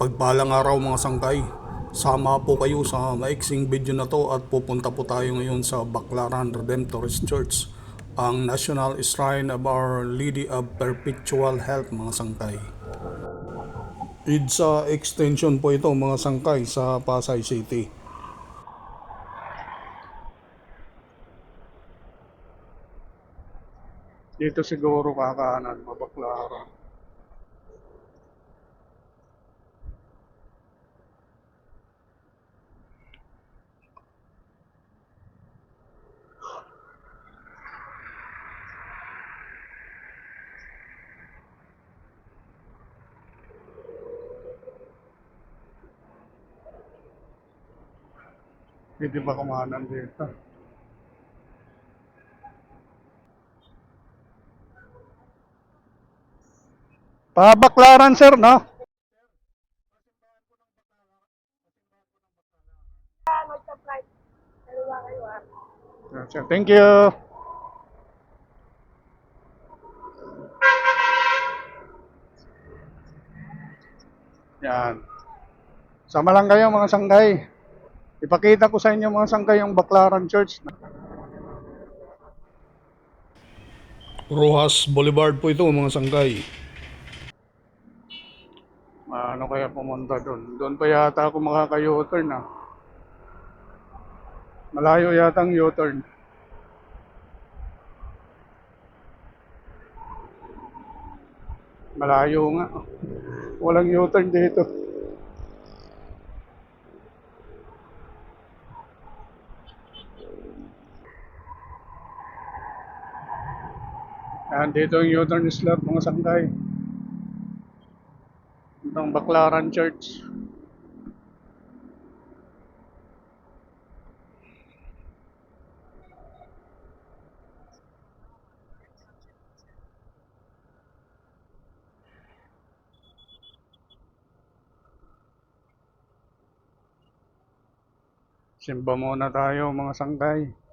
Mapagpalang araw mga sangkay. Sama po kayo sa maiksing video na to at pupunta po tayo ngayon sa Baclaran Redemptorist Church, ang National Shrine of Our Lady of Perpetual Help mga sangkay. IDSA extension po ito mga sangkay sa Pasay City. Dito siguro kakaanan, mabaklaran. Pwede ba kumanan dito? Pabaklaran sir, no? Sir, thank you. Yan. Sama lang kayo mga sangkay. Ipakita ko sa inyo mga sangkay yung Baclaran Church. Rojas Boulevard po ito mga sangkay. Ano kaya pumunta doon? Doon pa yata ako makaka-U-turn ah. Malayo yata ang U-turn. Malayo nga. Walang U-turn dito. Yan, dito yung U-turn mga sangkay. Itong Baclaran Church. Simba muna tayo mga sangkay.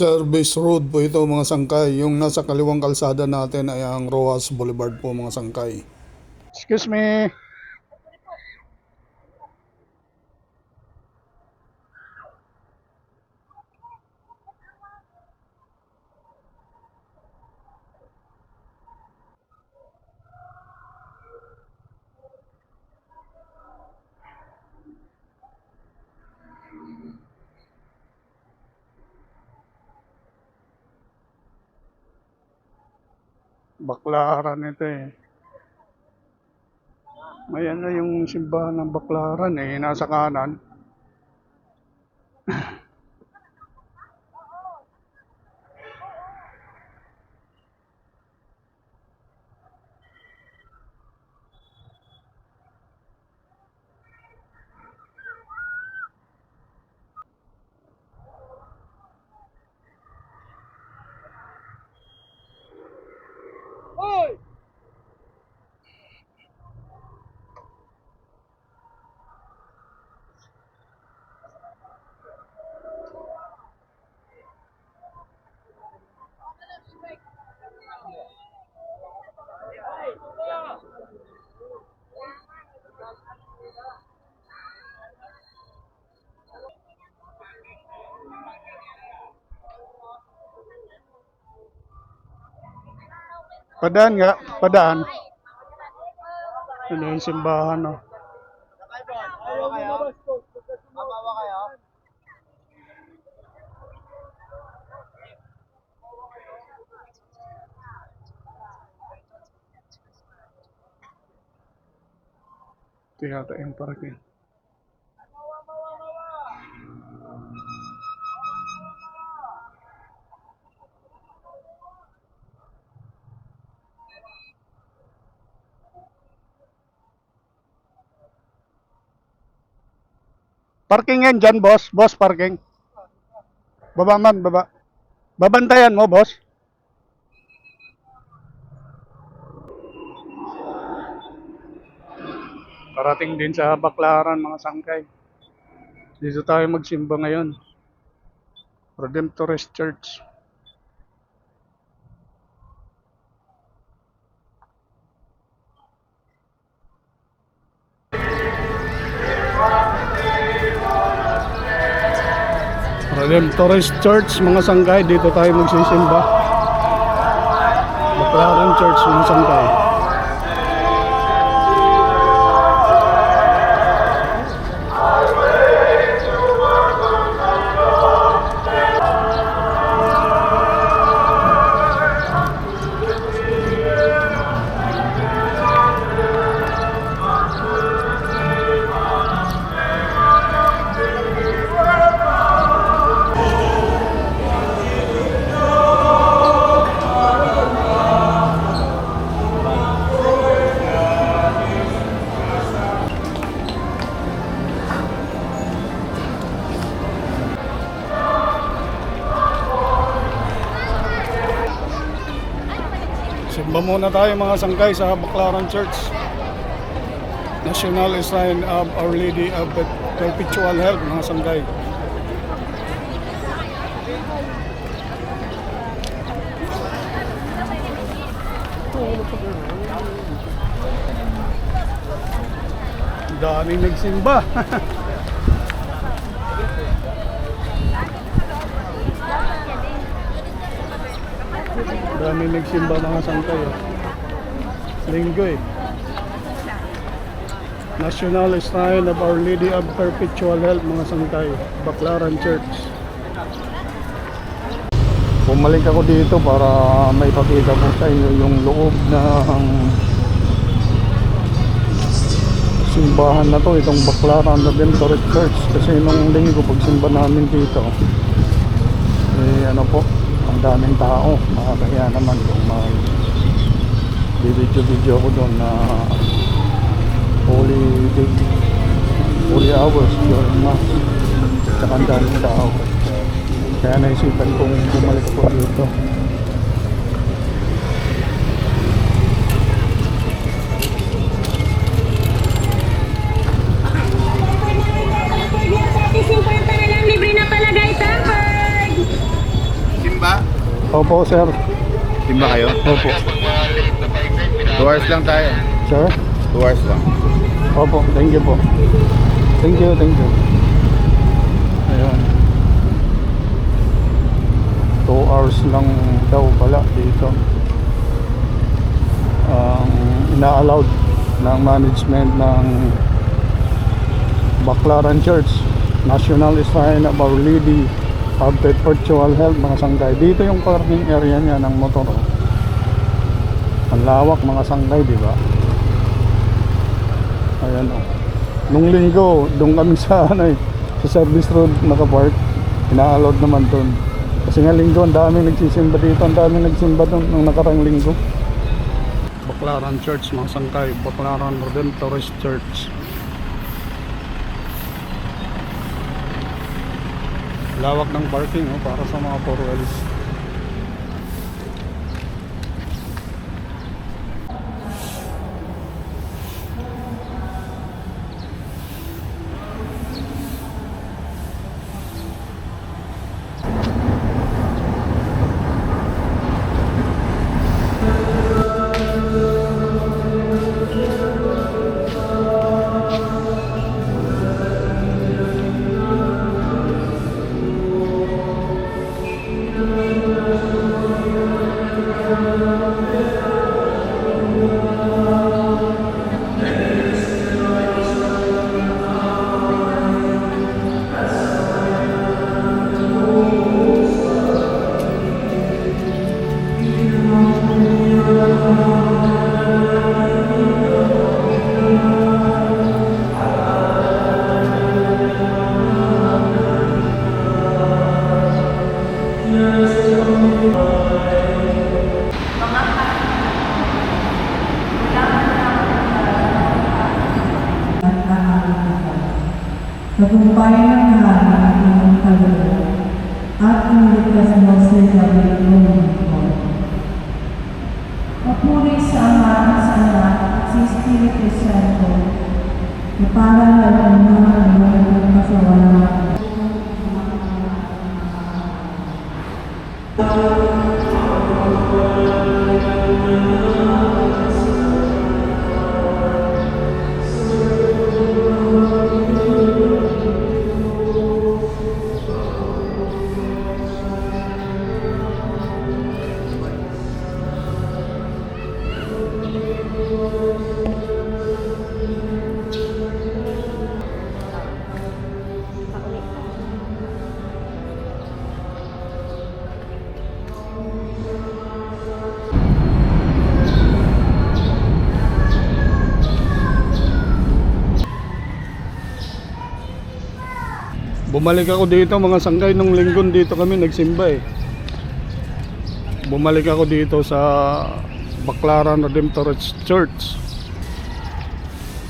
Service road po ito mga sangkay. Yung nasa kaliwang kalsada natin ay ang Rojas Boulevard po mga sangkay. Excuse me. Baklaran ito eh. May ano yung simbahan ng Baklaran eh, nasa kanan. Padaan nga, padaan. Ano yung simbahan oh. Ito yata yung parking. Parking yan dyan, boss. Boss, parking. Baba man, baba. Babantayan mo, boss. Parating din sa Baklaran, mga sangkay. Dito tayo magsimba ngayon. Redemptorist Church. Redemptorist Church mga sangkay. Dito tayo magsisimba. Baklaran Church mga sangkay. Simba muna tayo mga sangkay sa Baclaran Church. National Shrine of Our Lady of Perpetual Help mga sangkay. Daming nagsimba. Daming nagsimba mga sangkay. Oh. Linggo eh. National Shrine of Our Lady of Perpetual Help mga sangkay. Baclaran Church. Bumalik ako dito para may pakita ko sa inyo yung loob ng simbahan na to itong Baclaran Redemptorist Church kasi nung linggo pagsimba namin dito eh ano po ang daming tao. Makakaya naman kung mag video video ako doon na holy day holy hours during mass. Tsaka ang daming tao. Kaya naisipan kong bumalik po dito opo sir Simba kayo? opo 2 hours lang tayo. sir 2 hours lang. Opo, thank you po. Thank you, thank you. Ayan. 2 hours lang daw pala dito. Ang ina-allowed ng management ng Baclaran Church National Shrine of Our Lady of Perpetual Health mga sangkay. Dito yung parking area niya ng motor. oh. Ang lawak mga sangkay, di ba? Ayan o. Nung linggo, doon kami sa ano eh, sa service road nakapark. Ina-allowed naman doon. Kasi nga linggo, ang daming nagsisimba dito. Ang daming nagsimba doon nung nakarang linggo. Baclaran Church, mga sangkay. Baclaran Redemptorist Church. Lawak ng parking oh, para sa mga four wheels. Tagumpay ng lahat ng kaluluwa at iniligtas mo gabi ng mundo. Papuri sa Ama, sa Anak, at sa Espiritu Santo, Naparangal ang mga mga kasawalan. Bumalik ako dito mga sanggay nung linggo dito kami nagsimba eh. Bumalik ako dito sa Baclaran Redemptorist Church.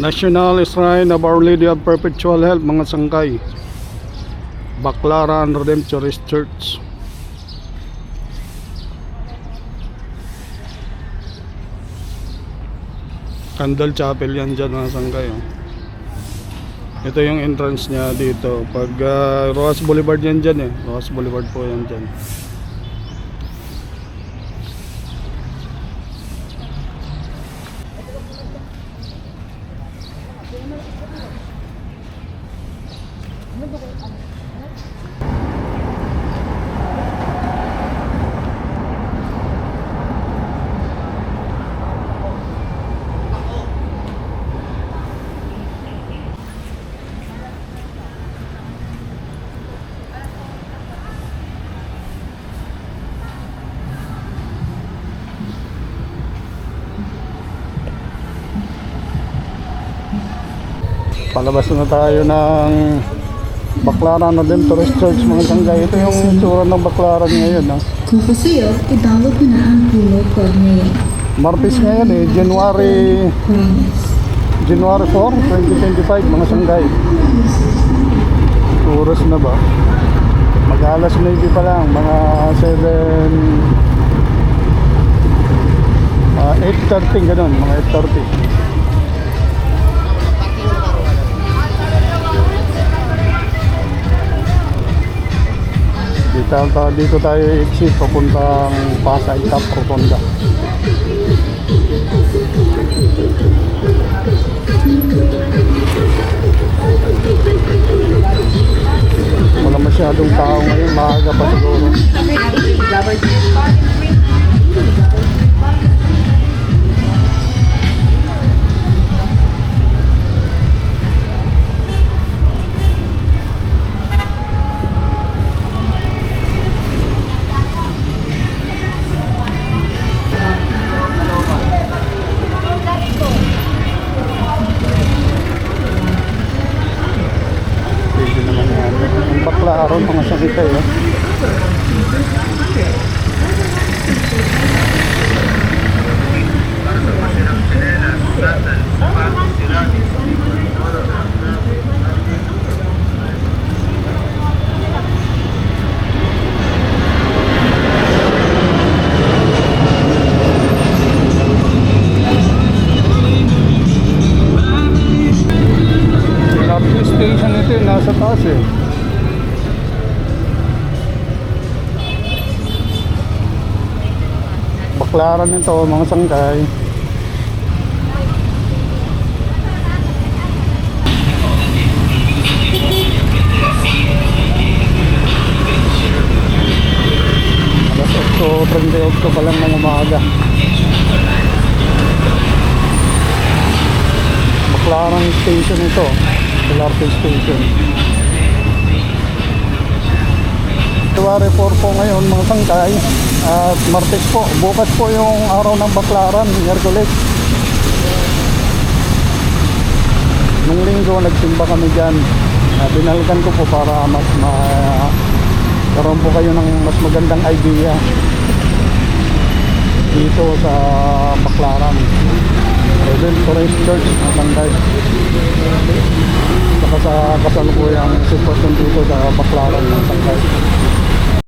National Shrine of Our Lady of Perpetual Help mga sanggay. Baclaran Redemptorist Church. Candle Chapel yan dyan mga sanggay. Oh. Ito yung entrance niya dito. Pag uh, Rojas Boulevard yan dyan eh. Rojas Boulevard po yan dyan. Palabas na tayo ng Baclaran Redemptorist Church mga sanggay. Ito yung tsura ng Baclaran ngayon. Ha? Kung gusto nyo, i-download nyo na ang Hulu Code ngayon. Martes ngayon eh, January Promise. January 4, 2025 mga sanggay. Oras na ba? Mag-alas 9 pa lang, mga 7 uh, 8.30 ganun, mga 8.30. Dito, dito tayo exit papuntang Pasay Top Rotonda. Wala masyadong tao ngayon, maaga pa siguro. Baklaran ito mga sangkay. Alas 8.38 pa lang ng umaga. Baclaran station ito. LRT station. February 4 po ngayon mga sangkay at Martes po. Bukas po yung araw ng Baclaran, Miyerkules. Nung linggo nagsimba kami dyan. Uh, binalikan ko po para mas ma karoon po kayo ng mas magandang idea dito sa Baclaran. Eden Forest Church, mga sangkay. Saka sa kasalukuyang sitwasyon dito sa Baclaran ng sangkay.